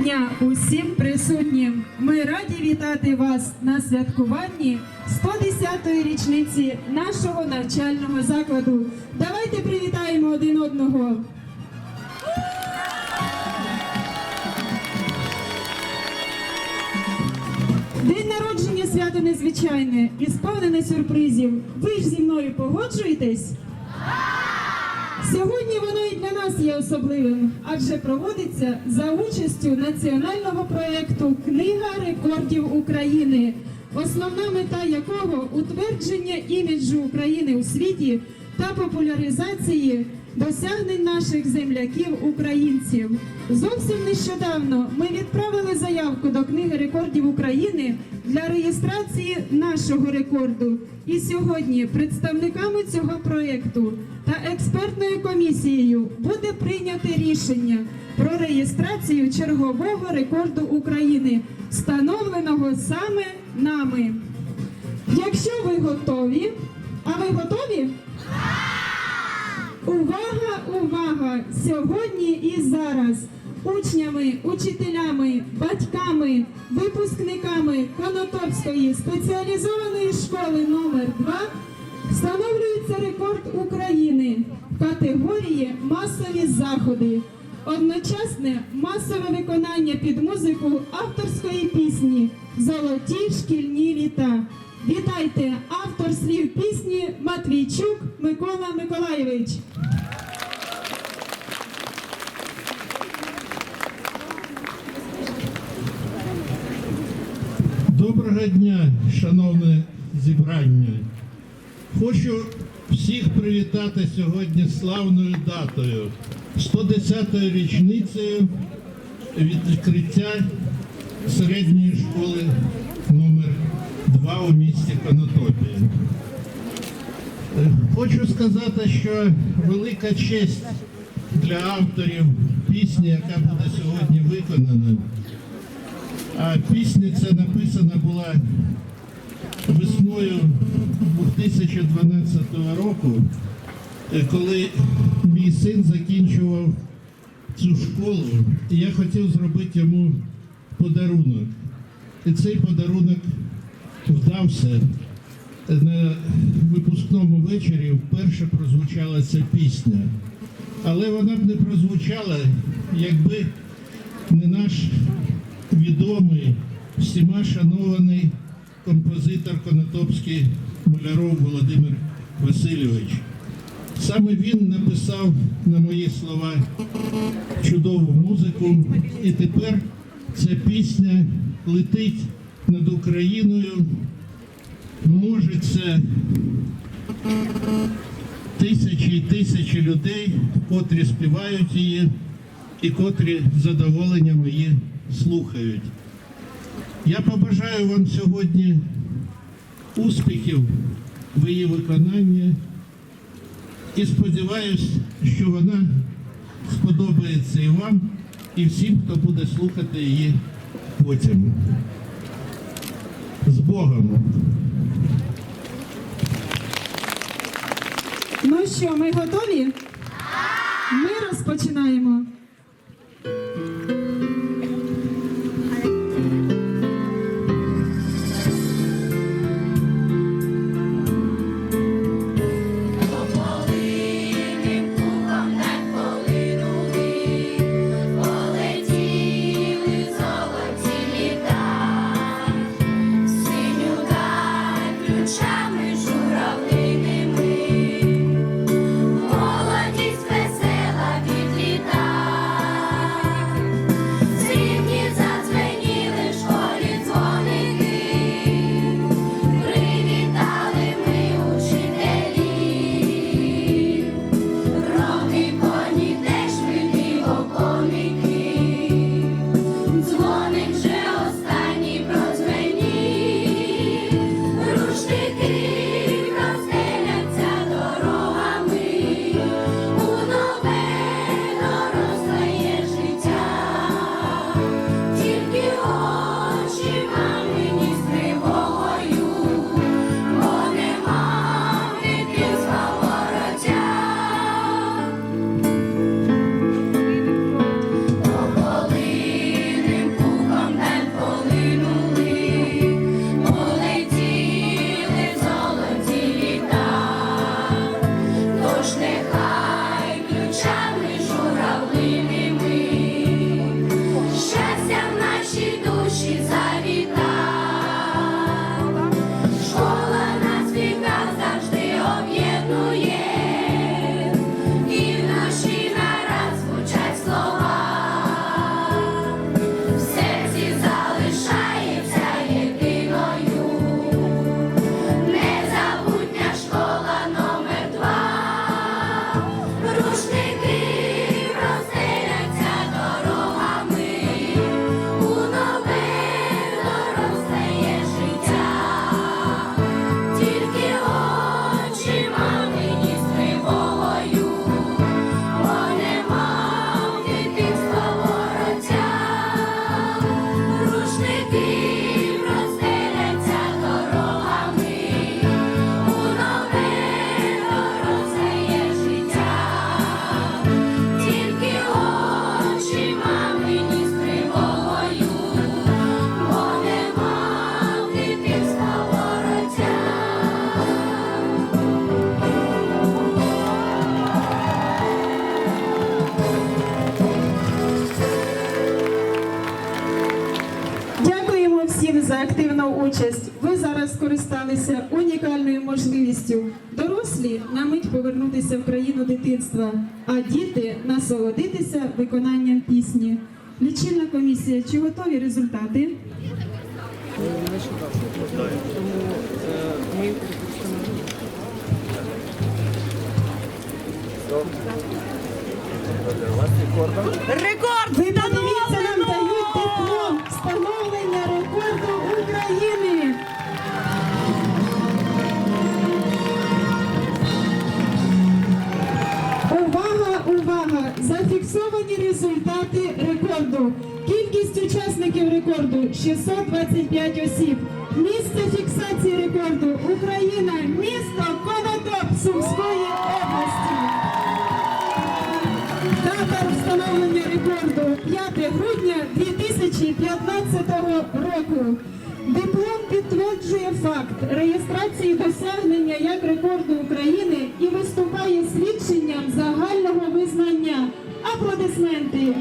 дня усім присутнім. Ми раді вітати вас на святкуванні 110-ї річниці нашого навчального закладу. Давайте привітаємо один одного. День народження свято незвичайне і сповнене сюрпризів. Ви ж зі мною погоджуєтесь? Сьогодні воно і для нас є особливим, адже проводиться за участю національного проєкту Книга рекордів України, основна мета якого утвердження іміджу України у світі та популяризації досягнень наших земляків українців. Зовсім нещодавно ми відправили заявку до Книги рекордів України для реєстрації нашого рекорду. І сьогодні представниками цього проєкту та експертною комісією буде прийнято рішення про реєстрацію чергового рекорду України, встановленого саме нами. Якщо ви готові, а ви готові? Увага, увага! Сьогодні і зараз учнями, учителями, батьками, випускниками Конотопської спеціалізованої школи номер 2 встановлюється рекорд України в категорії масові заходи. Одночасне масове виконання під музику авторської пісні Золоті шкільні літа. Вітайте автор слів пісні Матвійчук Микола Миколайович. Доброго дня, шановне зібрання. Хочу всіх привітати сьогодні славною датою, 110-ю річницею відкриття середньої школи 2 у місті Конотопія. Е, Хочу сказати, що велика честь для авторів пісні, яка буде сьогодні виконана. А пісня ця написана була весною 2012 року, е, коли мій син закінчував цю школу, і я хотів зробити йому подарунок. І цей подарунок вдався. На випускному вечорі вперше прозвучала ця пісня. Але вона б не прозвучала, якби не наш відомий, всіма шанований композитор Конотопський Маляров Володимир Васильович. Саме він написав на мої слова чудову музику, і тепер ця пісня летить над Україною, множиться тисячі і тисячі людей, котрі співають її і котрі з задоволенням її слухають. Я побажаю вам сьогодні успіхів в її виконанні і сподіваюся, що вона сподобається і вам, і всім, хто буде слухати її потім. З Богом! Ну що, ми готові? Ми розпочинаємо. Участь. Ви зараз скористалися унікальною можливістю. Дорослі на мить повернутися в країну дитинства, а діти насолодитися виконанням пісні. Лічильна комісія, чи готові результати? Рекорд! Рекорду. Кількість учасників рекорду 625 осіб. Місце фіксації рекорду Україна, місто Конотоп Сумської області. Дата встановлення рекорду 5 грудня 2015 року. Диплом підтверджує факт реєстрації досягнення як рекорду України і виступає свідченням загального визнання. Аплодисменти.